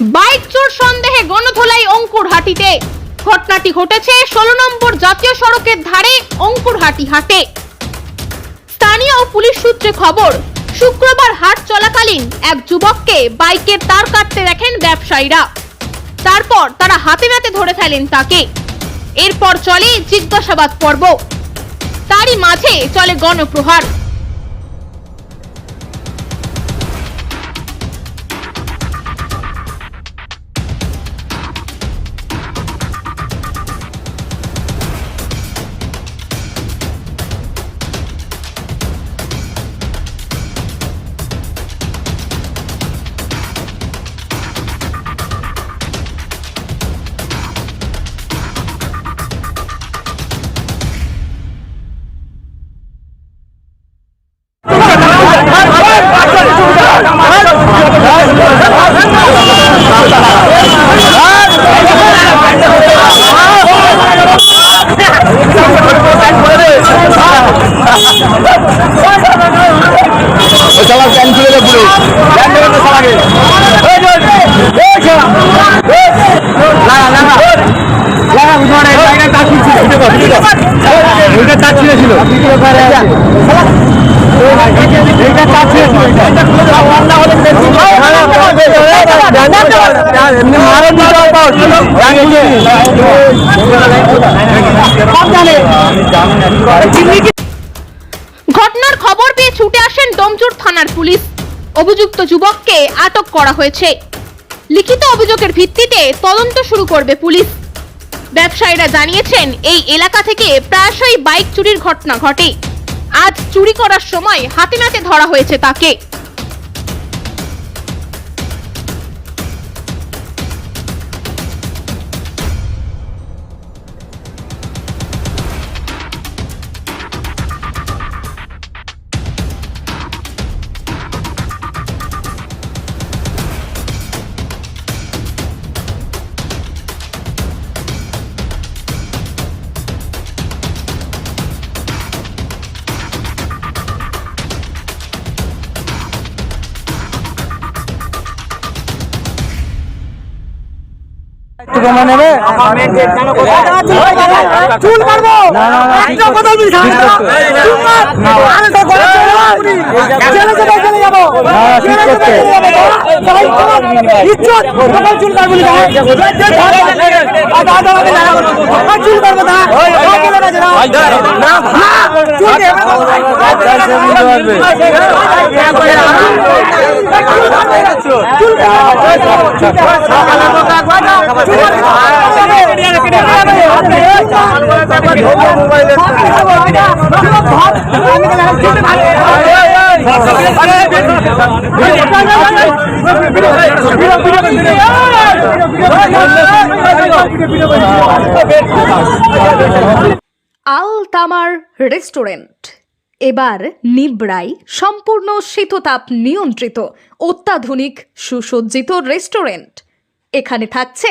Bike চোর সন্দেহে গণধোলাই অঙ্কুরহাটিতে। ঘটনাটি ঘটেছে ষোলো নম্বর জাতীয় সড়কের ধারে অঙ্কুরহাটি হাটে। স্থানীয় পুলিশ সূত্রে খবর, শুক্রবার হাট চলাকালীন এক যুবককে বাইকের তার কাটতে দেখেন ব্যবসায়ীরা। তারপর তারা হাতে নাতে ধরে ফেলেন তাকে। এরপর চলে জিজ্ঞাসাবাদ পর্ব। তারই মাঝে চলে গণপ্রহার। শালা প্যান খুলে দে পুরো প্যান দেবে তো শালাকে এই ঘটনার খবর পেয়ে ছুটে আসেন ডোমচুর থানার পুলিশ। অভিযুক্ত যুবককে আটক করা হয়েছে। লিখিত অভিযোগের ভিত্তিতে তদন্ত শুরু করবে পুলিশ। ব্যবসায়ীরা জানিয়েছেন, এই এলাকা থেকে প্রায়শই বাইক চুরির ঘটনা ঘটে। আজ চুরি করার সময় হাতে নাতে ধরা হয়েছে তাকে। নেবে চুল একটা কথা বলবি চুল তো করে যাব ইজ্জত। কাটবি না আদা আদা আদা চুল কাটবো না না না চুল দে আল তামার রেস্টুরেন্ট। এবার নিবড়াই সম্পূর্ণ শীততাপ নিয়ন্ত্রিত অত্যাধুনিক সুসজ্জিত রেস্টুরেন্ট। এখানে থাকছে